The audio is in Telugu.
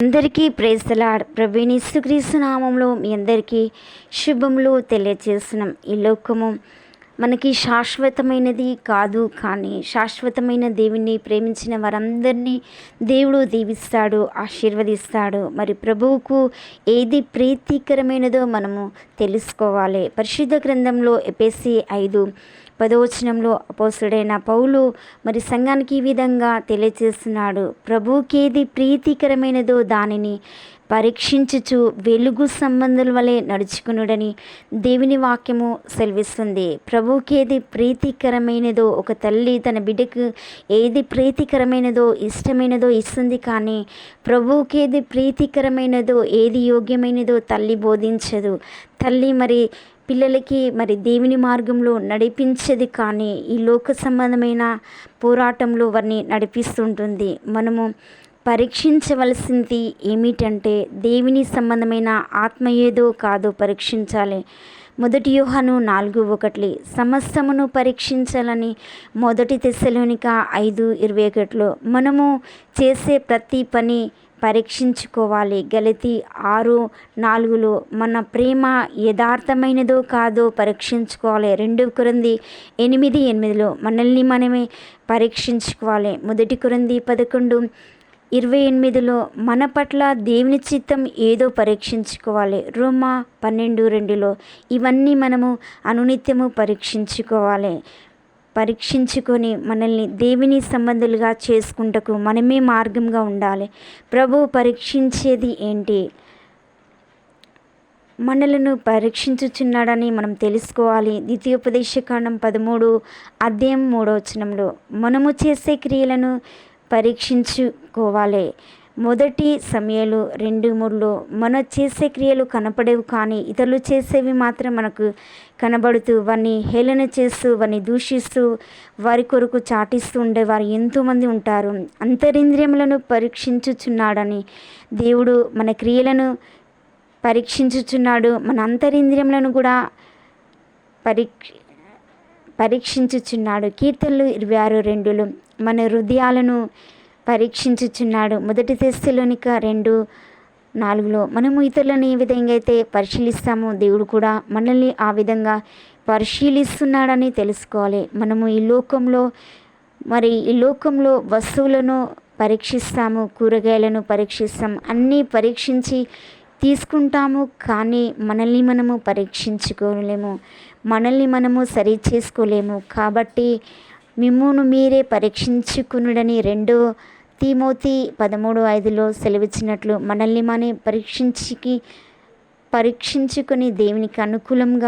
అందరికీ ప్రేసలాడ్ ప్రభుని సుక్రీస్తు నామంలో మీ అందరికీ శుభములు తెలియజేస్తున్నాం ఈ లోకము మనకి శాశ్వతమైనది కాదు కానీ శాశ్వతమైన దేవుణ్ణి ప్రేమించిన వారందరినీ దేవుడు దీవిస్తాడు ఆశీర్వదిస్తాడు. మరి ప్రభువుకు ఏది ప్రీతికరమైనదో మనము తెలుసుకోవాలి. పరిశుద్ధ గ్రంథంలో ఎపిసి ఐదు పదవచనంలో అపోసుడైన పౌలు మరి సంఘానికి ఈ విధంగా తెలియజేస్తున్నాడు. ప్రభుకేది ప్రీతికరమైనదో దానిని పరీక్షించుచు వెలుగు సంబంధుల వలె నడుచుకునుడని దేవుని వాక్యము సెలవిస్తుంది. ప్రభుకేది ప్రీతికరమైనదో ఒక తల్లి తన బిడ్డకు ఏది ప్రీతికరమైనదో ఇష్టమైనదో ఇస్తుంది కానీ ప్రభుకేది ప్రీతికరమైనదో ఏది యోగ్యమైనదో తల్లి బోధించదు. తల్లి మరి పిల్లలకి మరి దేవుని మార్గంలో నడిపించేది కానీ ఈ లోక సంబంధమైన పోరాటంలో వారిని నడిపిస్తుంటుంది. మనము పరీక్షించవలసింది ఏమిటంటే దేవుని సంబంధమైన ఆత్మ ఏదో కాదో పరీక్షించాలి. మొదటి యోహను నాలుగు ఒకటి. సమస్తమును పరీక్షించాలని మొదటి తెశలోనిక ఐదు ఇరవై ఒకటిలో మనము చేసే ప్రతి పని పరీక్షించుకోవాలి. గలతి ఆరు నాలుగులో మన ప్రేమ యథార్థమైనదో కాదో పరీక్షించుకోవాలి. రెండు కురంది ఎనిమిది ఎనిమిదిలో మనల్ని మనమే పరీక్షించుకోవాలి. మొదటి కురంది పదకొండు ఇరవై ఎనిమిదిలో మన పట్ల దేవుని చిత్తం ఏదో పరీక్షించుకోవాలి. రోమా పన్నెండు రెండులో ఇవన్నీ మనము అనునిత్యము పరీక్షించుకోవాలి. పరీక్షించుకొని మనల్ని దేవుని సంబంధులుగా చేసుకుంటకు మనమే మార్గంగా ఉండాలి. ప్రభు పరీక్షించేది ఏంటి? మనలను పరీక్షించుచున్నాడని మనం తెలుసుకోవాలి. ద్వితీయోపదేశకాండం పదమూడు అధ్యాయం మూడవచనంలో మనము చేసే క్రియలను పరీక్షించుకోవాలి. మొదటి సమయాలు రెండు మూడులో మనం చేసే క్రియలు కనపడేవి కానీ ఇతరులు చేసేవి మాత్రం మనకు కనబడుతూ వారిని హేళన చేస్తూ వారిని దూషిస్తూ వారి కొరకు చాటిస్తూ ఉండేవారు ఎంతోమంది ఉంటారు. అంతరింద్రియములను పరీక్షించుచున్నాడని దేవుడు మన క్రియలను పరీక్షించుచున్నాడు. మన అంతరింద్రియములను కూడా పరీక్ష పరీక్షించుచున్నాడు. కీర్తనలు ఇరవై ఆరు రెండులు మన హృదయాలను పరీక్షించుచున్నాడు. మొదటి తెస్తులోనిక రెండు నాలుగులో మనము ఇతరులను ఏ విధంగా అయితే పరిశీలిస్తామో దేవుడు కూడా మనల్ని ఆ విధంగా పరిశీలిస్తున్నాడని తెలుసుకోవాలి. మనము ఈ లోకంలో మరి ఈ లోకంలో వస్తువులను పరీక్షిస్తాము కూరగాయలను పరీక్షిస్తాం అన్నీ పరీక్షించి తీసుకుంటాము కానీ మనల్ని మనము పరీక్షించుకోలేము. మనల్ని మనము సరి చేసుకోలేము. కాబట్టి మిమ్మును మీరే పరీక్షించుకునుడని రెండో తిమోతి పదమూడు ఐదులో సెలవిచ్చినట్లు మనల్ని మనం పరీక్షించి పరీక్షించుకొని దేవునికి అనుకూలంగా